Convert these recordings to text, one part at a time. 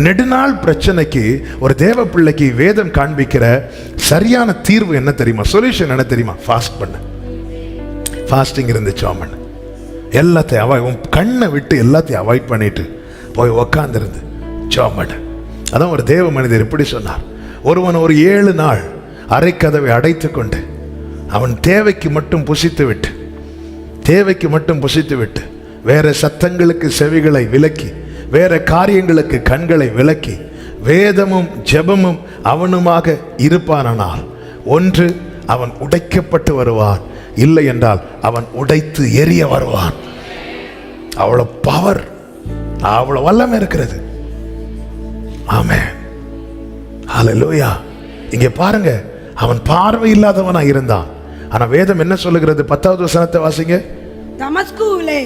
நெடுநாள் பிரச்சனைக்கு ஒரு தேவ பிள்ளைக்கு வேதம் காண்பிக்கிற சரியான தீர்வு என்ன தெரியுமா? சொல்யூஷன் என்ன தெரியுமா? ஃபாஸ்ட் பண்ண. ஃபாஸ்டிங் இருந்துச்சு சோமன் எல்லாத்தையும் அவாய்ட் உன் கண்ணை விட்டு எல்லாத்தையும் அவாய்ட் பண்ணிட்டு போய் உக்காந்துருந்து சோமன் அதான் ஒரு தேவ மனிதர் இப்படி சொன்னார். ஒருவன் ஒரு ஏழு நாள் அரைக்கதவை அடைத்து கொண்டு அவன் தேவைக்கு மட்டும் புசித்து விட்டு தேவைக்கு மட்டும் புசித்து விட்டு வேற சத்தங்களுக்கு செவிகளை விலக்கி வேற காரியங்களுக்கு கண்களை விலக்கி வேதமும் ஜெபமும் அவனுமாக இருப்பானால் ஒன்று அவன் உடைக்கப்பட்டு வருவான் இல்லை என்றால் அவன் உடைத்து எரிய வருவான். அவ்வளோ பவர் அவ்வளவு வல்லமை இருக்கிறது. ஆமே லோயா இங்கே பாருங்க அவன் பார்வை இல்லாதவனா இருந்தான். ஆனால் வேதம் என்ன சொல்லுகிறது? பத்தாவது வசனத்தை வாசிங்க. தமஸ்குவிலே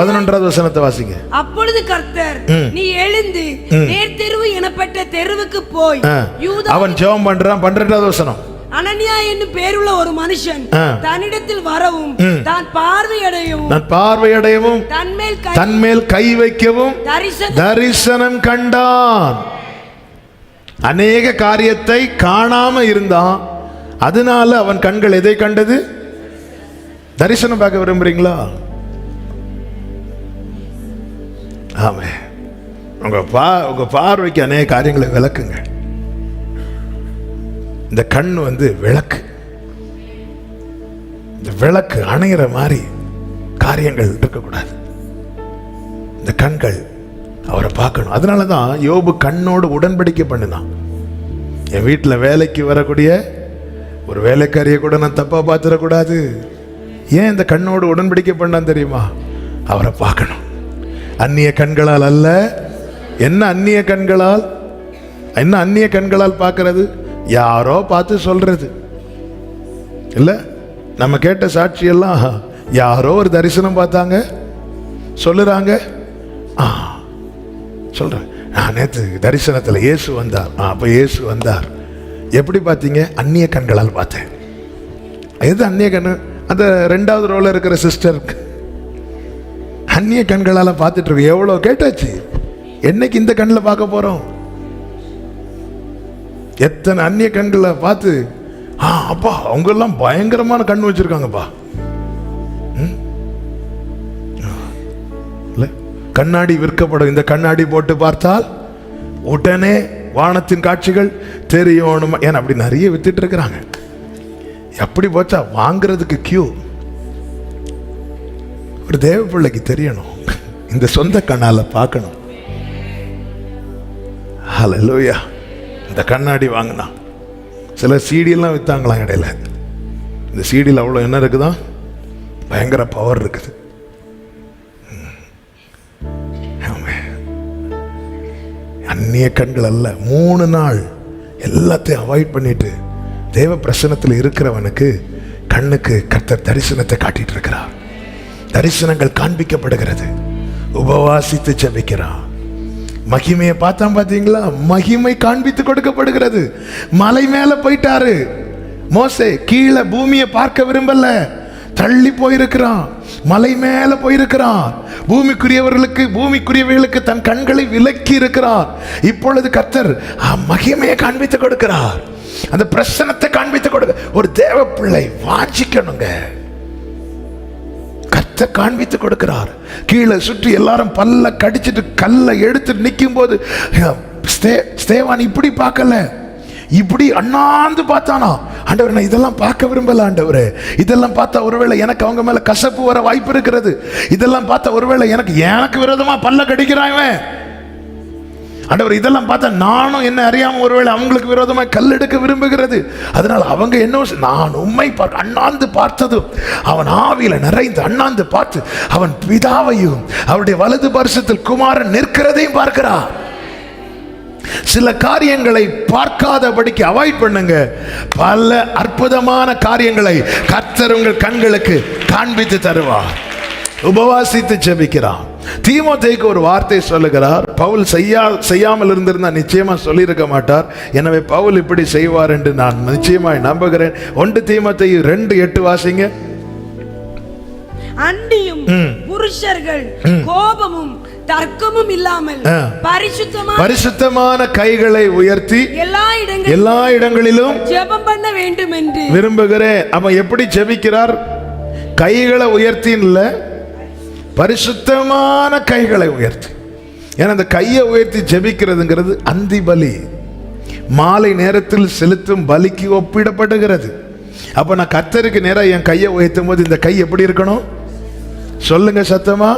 பதினொன்றாவது வசனத்தை வாசிங்க. அப்பொழுது கர்த்தர் நீ எழுந்து நேர் தெருவு எனப்பட்ட தெருவுக்கு போய் அவன் ஜெபம் பண்றான். பன்னிரெண்டாவது வசனம். அனனியா என்னும் பேருள்ள ஒரு மனுஷன். தன்னிடத்தில் வரவும் தான் பார்வையடையவும் நான் பார்வையடையவும் தன்மேல் தன்மேல் கை வைக்கவும் தரிசனம் தரிசனம் கண்டான். அநேக காரியத்தை காணாம இருந்தான். அதனால அவன் கண்கள் எதை கண்டது? தரிசனம் பார்க்க விரும்புறீங்களா? ஆமே. உங்க பா உங்க பார்வைக்கு அநேக காரியங்களை விளக்குங்க. இந்த கண் வந்து விளக்கு. இந்த விளக்கு அணையிற மாதிரி காரியங்கள் இருக்கக்கூடாது. இந்த கண்கள் அவரை பார்க்கணும். அதனால தான் யோபு கண்ணோடு உடன்படிக்கை பண்ணுதான். என் வீட்டில் வேலைக்கு வரக்கூடிய ஒரு வேலைக்காரியை கூட நான் தப்பாக பார்த்துடக்கூடாது. ஏன் இந்த கண்ணோடு உடன்படிக்கை பண்ணான் தெரியுமா? அவரை பார்க்கணும். அந்நிய கண்களால் அல்ல. என்ன அந்நிய கண்களால்? என்ன அந்நிய கண்களால் பார்க்கறது? யாரோ பார்த்து சொல்றது. இல்லை? நம்ம கேட்ட சாட்சியெல்லாம் யாரோ ஒரு தரிசனம் பார்த்தாங்க. சொல்லுறாங்க. ஆ சொல்கிறேன் நான் நேற்று தரிசனத்தில் இயேசு வந்தார். ஆ அப்போ இயேசு வந்தார். எப்படி பார்த்தீங்க? அந்நிய கண்களால் பார்த்தேன். எது அந்நிய கண்ணு? அந்த ரெண்டாவது ரோல இருக்கிற சிஸ்டருக்கு அந்நிய கண்களால் பார்த்துட்டு இருக்கு. எவ்வளோ கேட்டாச்சு? என்னைக்கு இந்த கண்ணில் பார்க்க போகிறோம் எத்தனை அந்நிய கண்களை பார்த்து ஆ அப்பா அவங்கெல்லாம் பயங்கரமான கண் வச்சுருக்காங்கப்பா. ம்? கண்ணாடி விற்கப்படும். இந்த கண்ணாடி போட்டு பார்த்தால் உடனே வானத்தின் காட்சிகள் தெரியணும் ஏன்னா அப்படி நிறைய வித்துட்டு இருக்கிறாங்க. எப்படி போச்சா வாங்குறதுக்கு கியூ ஒரு தேவ பிள்ளைக்கு தெரியணும். இந்த சொந்த கண்ணால் பார்க்கணும். ஹalleluya இந்த கண்ணாடி வாங்கினா. சில சீடியெல்லாம் விற்றாங்களாம் இடையில. இந்த சீடியில் அவ்வளோ என்ன இருக்குதா? பயங்கர பவர் இருக்குது. அந்நிய கண்கள் அல்ல. மூணு நாள் எல்லாத்தையும் அவாய்ட் பண்ணிட்டு தேவ பிரசனத்தில் இருக்கிறவனுக்கு கண்ணுக்கு கர்த்தர் தரிசனத்தை காட்டிட்டு இருக்கிறார் தரிசனங்கள் காண்பிக்கப்படுகிறது. உபவாசித்து ஜெபிக்கிறான் மகிமையை பார்த்தா பார்த்தீங்களா மகிமை காண்பித்து கொடுக்கப்படுகிறது. மலை மேலே போயிட்டாரு. மோசே கீழே பூமியை பார்க்க விரும்பல. தள்ளி போயிருக்கிறான். மலை மேல போயிருக்கிறான். பூமிக்குரியவர்களுக்கு பூமிக்குரியவர்களுக்கு தன் கண்களை விலக்கி இருக்கிறார். இப்பொழுது கர்த்தர் மகிமையை காண்பித்து கொடுக்கிறார். அந்த பிரசனத்தை காண்பித்து கொடுங்க ஒரு தேவ பிள்ளை வாஞ்சிக்கணுங்க. கத்த காண்பித்து கொடுக்கிறார். கீழே சுற்றி எல்லாரும் பல்ல கடிச்சிட்டு கல்லை எடுத்து நிற்கும் போது ஸ்தேவான் இப்படி பார்க்கல. இப்படி அண்ணாந்து பார்த்தானா? ஆண்டவர் நான் இதெல்லாம் பார்க்க விரும்பல ஆண்டவர். இதெல்லாம் பார்த்தா ஒருவேளை எனக்கு அவங்க மேல கசப்பு வர வாய்ப்பு இருக்கிறது. இதெல்லாம் பார்த்தா ஒருவேளை எனக்கு எனக்கு விரோதமா பல்ல கடிக்கிறான் ஆண்டவர் இதெல்லாம் பார்த்தா நானும் என்ன அறியாமல் ஒருவேளை அவங்களுக்கு விரோதமாக கல் எடுக்க விரும்புகிறது. அதனால் அவங்க என்ன நான் உண்மை பார்க்க அண்ணாந்து பார்த்ததும் அவன் ஆவியில் நிறைந்து அண்ணாந்து பார்த்து அவன் பிதாவையும் அவருடைய வலது பரிசத்தில் குமாரன் நிற்கிறதையும் பார்க்கிறார். சில காரியங்களை பார்க்காதபடிக்கு அவாய்ட் பண்ணுங்க. பல அற்புதமான காரியங்களை கர்த்தர் உங்கள் கண்களுக்கு காண்பித்து தருவார். உபவாசித்து ஜெபிக்கிறான் தீமோத்தேயுக்கு ஒரு வார்த்தை சொல்லுகிறார். பவுல் செய்யா செய்யாமல் இருந்திருந்தா நிச்சயமா சொல்லியிருக்க மாட்டார். எனவே பவுல் இப்படி செய்வார் என்று நான் நிச்சயமாய் நம்புகிறேன். ஒன்று தீமோத்தேயு ரெண்டு எட்டு வாசிங்க. அண்டியும் புருஷர்கள் கோபமும் தர்க்கமும் இல்லாமல் ஆ. பரிசுத்தமா பரிசுத்தமான கைகளை உயர்த்தி எல்லா இடங்களிலும் எல்லா இடங்களிலும் ஜெபம் பண்ண வேண்டும் என்று விரும்புகிறேன். அப்ப எப்படி ஜெபிக்கிறார்? கைகளை உயர்த்தின்ல பரிசுத்தமான கைகளை உயர்த்து. ஏன்னா அந்த கையை உயர்த்தி ஜெபிக்கிறதுங்கிறது அந்தி பலி. மாலை நேரத்தில் செலுத்தும் பலிக்கு ஒப்பிடப்படுகிறது. அப்போ நான் கத்தருக்கு நேராக என் கையை உயர்த்தும் போது இந்த கை எப்படி இருக்கணும்? சொல்லுங்க சத்தமா.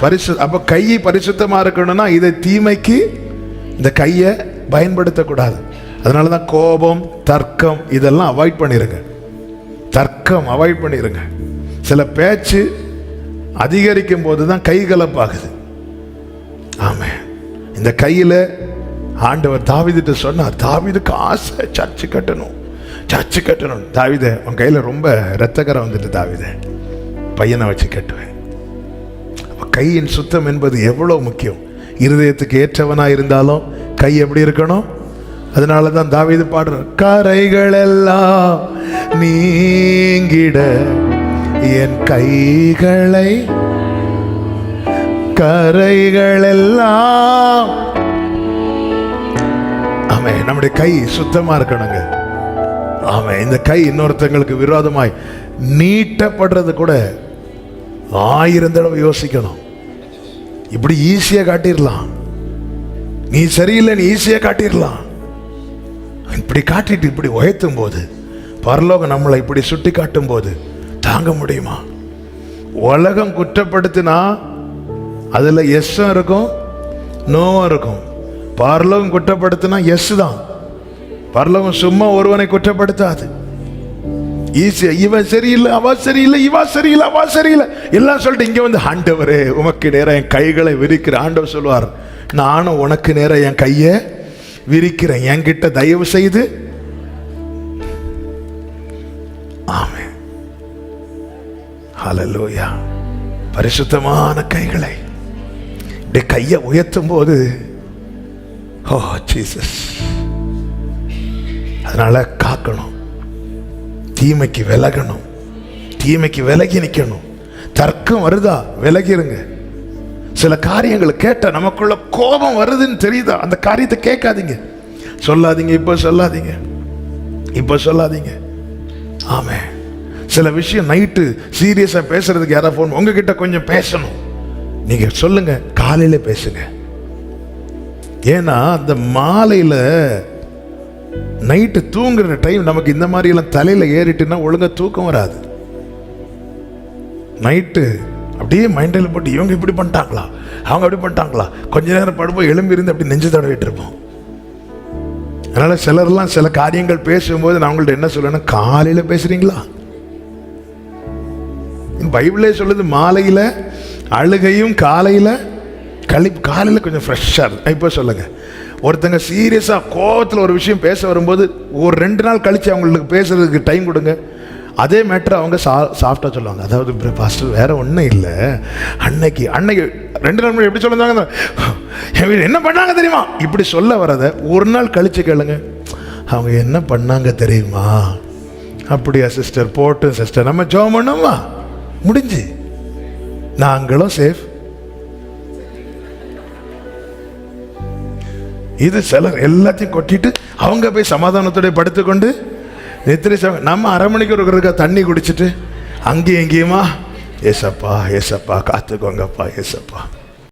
பரிசு அப்போ கை பரிசுத்தமாக இருக்கணும்னா இதை தீமைக்கு இந்த கையை பயன்படுத்தக்கூடாது. அதனால தான் கோபம் தர்க்கம் இதெல்லாம் அவாய்ட் பண்ணிடுங்க தர்க்கம் அவாய்ட் பண்ணிடுங்க சில பேச்சு அதிகரிக்கும் போது தான் கை கலப்பாகுது. ஆமே. இந்த கையில் ஆண்டவர் தாவிதிட்ட சொன்னார் தாவிதுக்கு ஆசை சர்ச்சு கட்டணும் சர்ச்சு கட்டணும். தாவித உன் கையில் ரொம்ப ரத்தக்கரை வந்துட்டு தாவித பையனை வச்சு கட்டுவேன். கையின் சுத்தம் என்பது எவ்வளோ முக்கியம்? இருதயத்துக்கு ஏற்றவனா இருந்தாலும் கை எப்படி இருக்கணும்? அதனால தான் தாவிது பாடுற கரைகள் எல்லாம் நீங்கிட என் கைகளை கரைகளெல்லாம். ஆமே நம்முடைய கை சுத்தமா இருக்கணுங்க. ஆமே இந்த கை இன்னொருத்தங்களுக்கு விரோதமாய் நீட்டப்படுறது கூட ஆயிரம் தடவை யோசிக்கணும். இப்படி ஈஸியாக காட்டிடலாம். நீ சரியில்லை நீ ஈஸியா காட்டிடலாம். இப்படி காட்டிட்டு இப்படி உயர்த்தும் போது பரலோகம் நம்மளை இப்படி சுட்டி காட்டும் போது தாங்க முடியுமா? உலகம் குற்றப்படுத்தினா அதில் எஸ்ஸும் இருக்கும் நோவும் இருக்கும். பரலோகம் குற்றப்படுத்தினா எஸ் தான். பரலோகம் சும்மா ஒருவனை குற்றப்படுத்தாது. ஈஸியா இவன் சரியில்லை அவ சரியில்லை இவா சரியில்லை அவ சரியில்லை. எல்லாம் சொல்லிட்டு இங்கே வந்து ஆண்டவரே உமக்கு நேரம் என் கைகளை விரிக்கிற ஆண்டவர் சொல்லுவார். நானும் உனக்கு நேரம் என் கையை விரிக்கிறேன். என்கிட்ட தயவு செய்து ஹalleluya பரிசுத்தமான கைகளை. இப்படி கையை உயர்த்தும் போது ஓ ஜீசஸ் அதனால காக்கணும். தீமைக்கு விலகணும். தீமைக்கு விலகி நிற்கணும் தர்க்கம் வருதா? விலகிருங்க. சில காரியங்களை கேட்ட நமக்குள்ள கோபம் வருதுன்னு தெரியுதா? அந்த காரியத்தை கேட்காதீங்க. சொல்லாதீங்க இப்போ சொல்லாதீங்க. இப்போ சொல்லாதீங்க. ஆமே சில விஷயம் நைட்டு சீரியஸாக பேசுறதுக்கு யாராவது ஃபோன் உங்ககிட்ட கொஞ்சம் பேசணும். நீங்கள் சொல்லுங்க காலையில் பேசுங்க. ஏன்னா அந்த மாலையில் நைட்டு தூங்குற டைம் நமக்கு இந்த மாதிரியெல்லாம் தலையில் தலையில ஏறிட்டுன்னா ஒழுங்கா தூக்கம் வராது. நைட்டு அப்படியே மைண்டில் போட்டு இவங்க இப்படி பண்ணிட்டாங்களா? அவங்க அப்படி பண்ணிட்டாங்களா? கொஞ்ச நேரம் படுப்போம் எலும்பி இருந்து அப்படி நெஞ்சு தடவிட்டு இருப்போம். அதனால் சிலர்லாம் சில காரியங்கள் பேசும்போது நான் உங்கள்ட்ட என்ன சொல்லுவேன்னா காலையில் பேசுகிறீங்களா பைபிளே சொல்லுது மாலையில் அழுகையும் காலையில் களி காலையில் கொஞ்சம் ஃப்ரெஷ்ஷாக இருக்கு இப்போ சொல்லுங்கள் ஒருத்தங்க சீரியஸாக கோபத்தில் ஒரு விஷயம் பேச வரும்போது ஒரு ரெண்டு நாள் கழித்து அவங்களுக்கு பேசுறதுக்கு டைம் கொடுங்க. அதே மேட்ரு அவங்க சா சாஃப்டாக சொல்லுவாங்க. அதாவது பாஸ்டர் வேற ஒன்றும் இல்லை. அன்னைக்கு அன்னைக்கு ரெண்டு நாள் முன்னாடி எப்படி சொல்லுவாங்க என் வீடு என்ன பண்ணாங்க தெரியுமா? இப்படி சொல்ல வரத ஒரு நாள் கழித்து கேளுங்க. அவங்க என்ன பண்ணாங்க தெரியுமா? அப்படியா சிஸ்டர் போட்டு சிஸ்டர் நம்ம ஜோம் பண்ணுமா? முடிஞ்சு. நாங்களும் சேஃப். இது சிலர் எல்லாத்தையும் கொட்டிட்டு அவங்க போய் சமாதானத்தோட படுத்துக்கொண்டு நித்திரை சம- நம்ம அரை மணிக்கு இருக்கிறதுக்கா தண்ணி குடிச்சிட்டு அங்கேயும் எங்கேயுமா ஏசப்பா ஏசப்பா காத்துக்கோங்கப்பா ஏசப்பா.